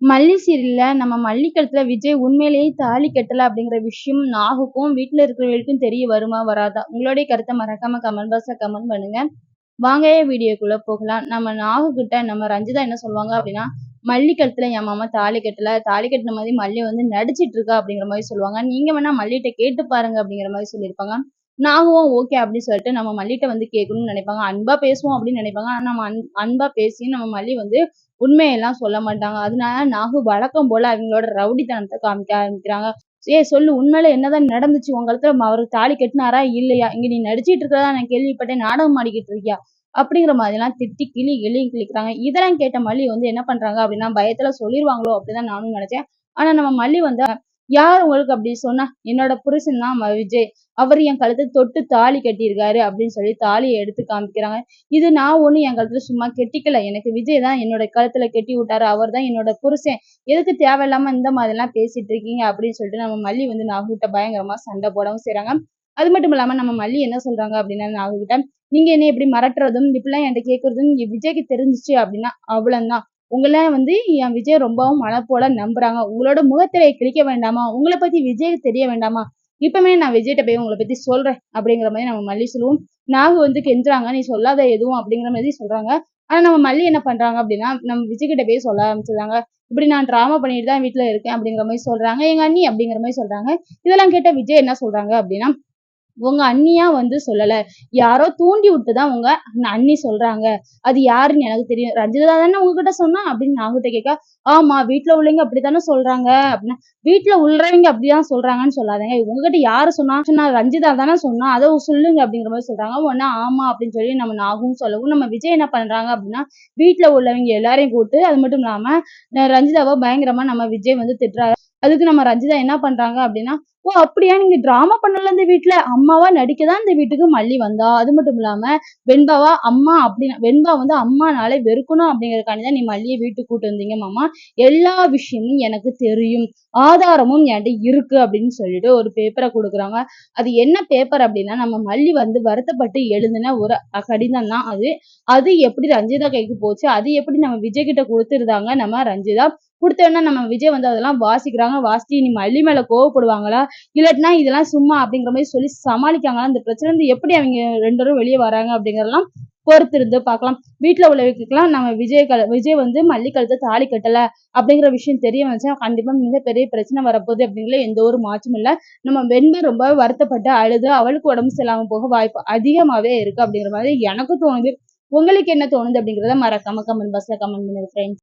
மல்லி சீரியல்ல நம்ம மல்லிக்கழுத்துல விஜய் உண்மையிலேயே தாலி கட்டல அப்படிங்கிற விஷயம் நாகுக்கும் வீட்டுல இருக்கிறவங்களுக்கும் தெரிய வருமா வராதா? உங்களுடைய கருத்தை மறக்காம கமெண்ட் பாக்ஸ்ல கமெண்ட் பண்ணுங்க. வாங்க வீடியோக்குள்ள போகலாம். நம்ம நாகு கிட்ட நம்ம ரஞ்சிதா என்ன சொல்லுவாங்க அப்படின்னா மல்லிக்கழுத்துல என் மாமா தாலி கட்டல தாலி கட்டின மாதிரி மல்லி வந்து நடிச்சிட்டு இருக்கா அப்படிங்கிற மாதிரி சொல்லுவாங்க. நீங்க வேணா மல்லிகிட்ட கேட்டு பாருங்க அப்படிங்கிற மாதிரி சொல்லியிருப்பாங்க. நாகவும் ஓகே அப்படின்னு சொல்லிட்டு நம்ம மல்லிகிட்ட வந்து கேட்கணும்னு நினைப்பாங்க. அன்பா பேசுவோம் அப்படின்னு நினைப்பாங்க. ஆனா நம்ம அன் அன்பா பேசி நம்ம மல்லி வந்து உண்மையெல்லாம் சொல்ல மாட்டாங்க. அதனால நாகு வழக்கம் போல அவங்களோட ரவுடித்தனத்தை காமிக்க ஆரம்பிக்கிறாங்க. ஏ சொல்லு உண்மையில என்னதான் நடந்துச்சு? உங்களுக்கு அவர் தாலி கட்டினாரா இல்லையா? இங்க நீ நடிச்சிட்டு இருக்கிறதா நான் கேள்விப்பட்டேன். நாடகம் ஆடிக்கிட்டு இருக்கியா? அப்படிங்கிற மாதிரிலாம் திட்டி கிளி கிளி கிளிக்கிறாங்க இதெல்லாம் கேட்ட மல்லி வந்து என்ன பண்றாங்க அப்படின்னா பயத்துல சொல்லிடுவாங்களோ அப்படிதான் நானும் நினைச்சேன். ஆனா நம்ம மல்லி வந்து யார் உங்களுக்கு அப்படி சொன்னா? என்னோட புருஷன் தான் விஜய். அவர் என் கழுத்தை தொட்டு தாலி கட்டியிருக்காரு அப்படின்னு சொல்லி தாலியை எடுத்து காமிக்கிறாங்க. இது நான் ஒண்ணு என் கழுத்துல சும்மா கெட்டிக்கல. எனக்கு விஜய் தான் என்னோட கழுத்துல கெட்டி விட்டாரு. அவர் தான் என்னோட புருஷன். எதுக்கு தேவையில்லாம இந்த மாதிரி எல்லாம் பேசிட்டு இருக்கீங்க அப்படின்னு சொல்லிட்டு நம்ம மல்லி வந்து நாகுகிட்ட பயங்கரமா சண்டை போடவும் செய்றாங்க. அது மட்டும் இல்லாம நம்ம மல்லி என்ன சொல்றாங்க அப்படின்னா நாகுகிட்ட நீங்க என்ன இப்படி மிரட்டுறதும் இப்படிலாம் என்கிட்ட கேட்கறதும் விஜய்க்கு தெரிஞ்சிச்சு அப்படின்னா அவ்வளவுதான். உங்களை வந்து என் விஜய் ரொம்பவும் மன போல நம்புறாங்க. உங்களோட முகத்திரையை கிழிக்க வேண்டாமா? உங்களை பத்தி விஜய் தெரிய வேண்டாமா? இப்பவுமே நான் விஜய்கிட்ட போய் உங்களை பத்தி சொல்றேன் அப்படிங்கிற மாதிரி நம்ம மல்லி சொல்லுவோம். நாகு வந்து கெஞ்சுறாங்க நீ சொல்லாத எதுவும் அப்படிங்கிற மாதிரி சொல்றாங்க. ஆனா நம்ம மல்லி என்ன பண்றாங்க அப்படின்னா நம்ம விஜய் கிட்ட போய் சொல்ல ஆரம்பிச்சிருந்தாங்க இப்படி நான் டிராமா பண்ணிட்டு தான் வீட்டுல இருக்கேன் அப்படிங்கிற மாதிரி சொல்றாங்க. எங்க அண்ணி அப்படிங்கிற மாதிரி சொல்றாங்க. இதெல்லாம் கேட்ட விஜய் என்ன சொல்றாங்க அப்படின்னா உங்க அண்ணியா வந்து சொல்லல. யாரோ தூண்டி விட்டுதான் உங்க அண்ணி சொல்றாங்க. அது யாருன்னு எனக்கு தெரியும். ரஞ்சிதா தானே உங்ககிட்ட சொன்னா? அப்படின்னு நான் கிட்ட கேட்க ஆமா வீட்டுல உள்ளவங்க அப்படித்தானே சொல்றாங்க அப்படின்னா. வீட்டுல உள்ளவங்க அப்படிதான் சொல்றாங்கன்னு சொல்லாதீங்க. உங்ககிட்ட யாரு சொன்னா? சொன்னா ரஞ்சிதா தானே சொன்னா அதை சொல்லுங்க அப்படிங்கிற மாதிரி சொல்றாங்க. ஒன்னா ஆமா அப்படின்னு சொல்லி நம்ம நாகும் சொல்லவும் நம்ம விஜய் என்ன பண்றாங்க அப்படின்னா வீட்டுல உள்ளவங்க எல்லாரையும் கூப்பிட்டு அது மட்டும் இல்லாம ரஞ்சிதாவை பயங்கரமா நம்ம விஜய் வந்து திட்டுறாரு. அதுக்கு நம்ம ரஞ்சிதா என்ன பண்றாங்க அப்படின்னா ஓ அப்படியா நீங்க டிராமா பண்ணல இந்த வீட்டுல அம்மாவா நடிக்கதான் இந்த வீட்டுக்கு மல்லி வந்தா. அது மட்டும் இல்லாம வெண்பாவா அம்மா அப்படின்னா வெண்பா வந்து அம்மானாலே வெறுக்கணும் அப்படிங்கறதுக்காண்டி தான் நீ மல்லியை வீட்டுக்கு கூட்டு வந்தீங்க மாமா. எல்லா விஷயமும் எனக்கு தெரியும். ஆதாரமும் என்கிட்ட இருக்கு அப்படின்னு சொல்லிட்டு ஒரு பேப்பரை கொடுக்குறாங்க. அது என்ன பேப்பர் அப்படின்னா நம்ம மல்லி வந்து வருத்தப்பட்டு எழுதின ஒரு கடிதம் தான் அது. அது எப்படி ரஞ்சிதா கைக்கு போச்சு? அது எப்படி நம்ம விஜய் கிட்ட கொடுத்துருந்தாங்க? நம்ம ரஞ்சிதா கொடுத்தோன்னா நம்ம விஜய் வந்து அதெல்லாம் வாசிக்கிறாங்க வாசித்து இனி மல்லி மேல கோவப்படுவாங்களா? இல்லாட்டினா இதெல்லாம் சும்மா அப்படிங்கிற மாதிரி சொல்லி சமாளிக்காங்களா? இந்த பிரச்சனை வந்து எப்படி அவங்க ரெண்டு பேரும் வெளியே வராங்க அப்படிங்கறதெல்லாம் பொறுத்து இருந்து பார்க்கலாம். வீட்டில் உள்ளவங்களுக்குலாம் நம்ம விஜய் கல விஜய் வந்து மல்லிக்கழுத்தை தாலி கட்டல அப்படிங்கிற விஷயம் தெரிய வந்துச்சா கண்டிப்பா மிகப்பெரிய பிரச்சனை வரப்போகுது அப்படிங்கிற எந்த ஒரு மாற்றமும் இல்லை. நம்ம வெண்பு ரொம்ப வருத்தப்பட்டு அழுது அவளுக்கு உடம்பு சரியில்லாமல் போக வாய்ப்பு அதிகமாவே இருக்கு அப்படிங்கிற மாதிரி எனக்கு தோணுது. உங்களுக்கு என்ன தோணுது அப்படிங்கிறத மறக்காம கமெண்ட் பாக்ஸில் கமெண்ட் பண்ணுங்க ஃப்ரெண்ட்ஸ்